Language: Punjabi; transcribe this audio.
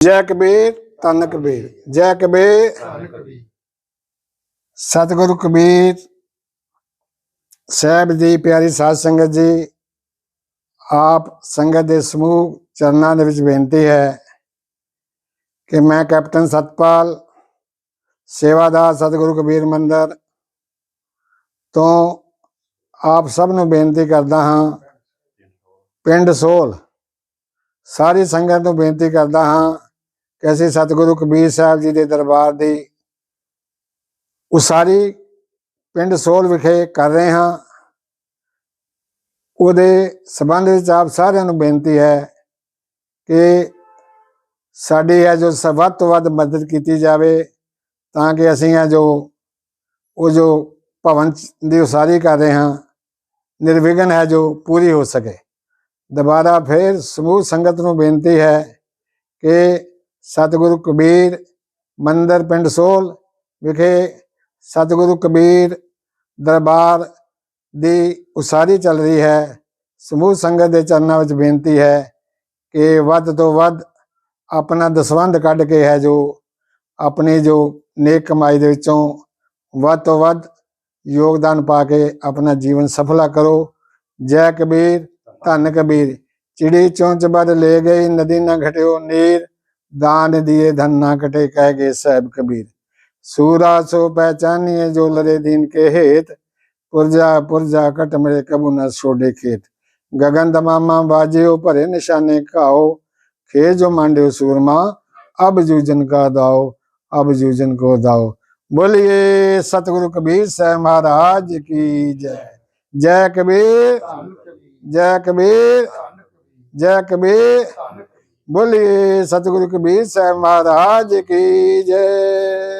ਜੈ ਕਬੀਰ ਤਨ ਕਬੀਰ। ਜੈ ਕਬੀਰ। ਸਤਿਗੁਰੂ ਕਬੀਰ। ਸਾਹਿਬ ਦੀ ਪਿਆਰੀ ਸਾਧ ਸੰਗਤ ਜੀ, ਆਪ ਸੰਗਤ ਦੇ ਸਮੂਹ ਚਰਨਾਂ ਦੇ ਵਿੱਚ ਬੇਨਤੀ ਹੈ ਕਿ ਮੈਂ ਕੈਪਟਨ ਸਤਪਾਲ, ਸੇਵਾਦਾਰ ਸਤਿਗੁਰੂ ਕਬੀਰ ਮੰਦਰ ਤੋਂ ਆਪ ਸਭ ਨੂੰ ਬੇਨਤੀ ਕਰਦਾ ਹਾਂ, ਪਿੰਡ ਸੋਲ, ਸਾਰੀ ਸੰਗਤ ਨੂੰ ਬੇਨਤੀ ਕਰਦਾ ਹਾਂ ਕਿ ਅਸੀਂ ਸਤਿਗੁਰੂ ਕਬੀਰ ਸਾਹਿਬ ਜੀ ਦੇ ਦਰਬਾਰ ਦੀ ਉਸਾਰੀ ਪਿੰਡ ਸੋਲ ਵਿਖੇ ਕਰ ਰਹੇ ਹਾਂ। ਉਹਦੇ ਸੰਬੰਧ ਵਿੱਚ ਆਪ ਸਾਰਿਆਂ ਨੂੰ ਬੇਨਤੀ ਹੈ ਕਿ ਸਾਡੀ ਹੈ ਜੋ ਵੱਧ ਤੋਂ ਵੱਧ ਮਦਦ ਕੀਤੀ ਜਾਵੇ ਤਾਂ ਕਿ ਅਸੀਂ ਇਹ ਜੋ, ਉਹ ਜੋ ਭਵਨ ਦੀ ਉਸਾਰੀ ਕਰ ਰਹੇ ਹਾਂ, ਨਿਰਵਿਘਨ ਹੈ ਜੋ ਪੂਰੀ ਹੋ ਸਕੇ। ਦੁਬਾਰਾ ਫਿਰ ਸਮੂਹ ਸੰਗਤ ਨੂੰ ਬੇਨਤੀ ਹੈ ਕਿ ਸਤਿਗੁਰੂ ਕਬੀਰ, ਮੰਦਰ ਪਿੰਡ ਸੋਲ ਵਿਖੇ ਸਤਿਗੁਰੂ ਕਬੀਰ ਦਰਬਾਰ ਦੀ ਉਸਾਰੀ ਚੱਲ ਰਹੀ ਹੈ। ਸਮੂਹ ਸੰਗਤ ਦੇ ਚਰਨਾਂ ਵਿੱਚ ਬੇਨਤੀ ਹੈ ਕਿ ਵੱਧ ਤੋਂ ਵੱਧ ਆਪਣਾ ਦਸਵੰਧ ਕੱਢ ਕੇ ਹੈ ਜੋ ਆਪਣੀ ਜੋ ਨੇਕ ਕਮਾਈ ਦੇ ਵਿੱਚੋਂ ਵੱਧ ਤੋਂ ਵੱਧ ਯੋਗਦਾਨ ਪਾ ਕੇ ਆਪਣਾ ਜੀਵਨ ਸਫਲਾ ਕਰੋ। ਜੈ ਕਬੀਰ, ਧੰਨ ਕਬੀਰ। ਚਿੜੀ ਚੋਂਚ ਬਦ ਲੈ ਗਈ, ਨਦੀ ਨਾ ਘਟਿਓ, ਨੀਰ दान दिए धन ना कटे कह गए साहब कबीर। सूरा सो पहचानिए जो लड़े दीन के हेत, पुरजा पुरजा कट मरे कबू न छोड़े खेत। गगन दमामा बाजे परे निशाने खाओ खे जो मांडे सूरमा, अब जूजन का दाओ, अब जूजन को दाओ। बोलिए सतगुरु कबीर साहब महाराज की जय। जय कबीर जय कबीर जय कबीर। ਬੋਲੇ ਸਤਿਗੁਰੂ ਕਬੀਰ ਸਾਹਿਬ ਮਹਾਰਾਜ ਕੀ ਜੈ।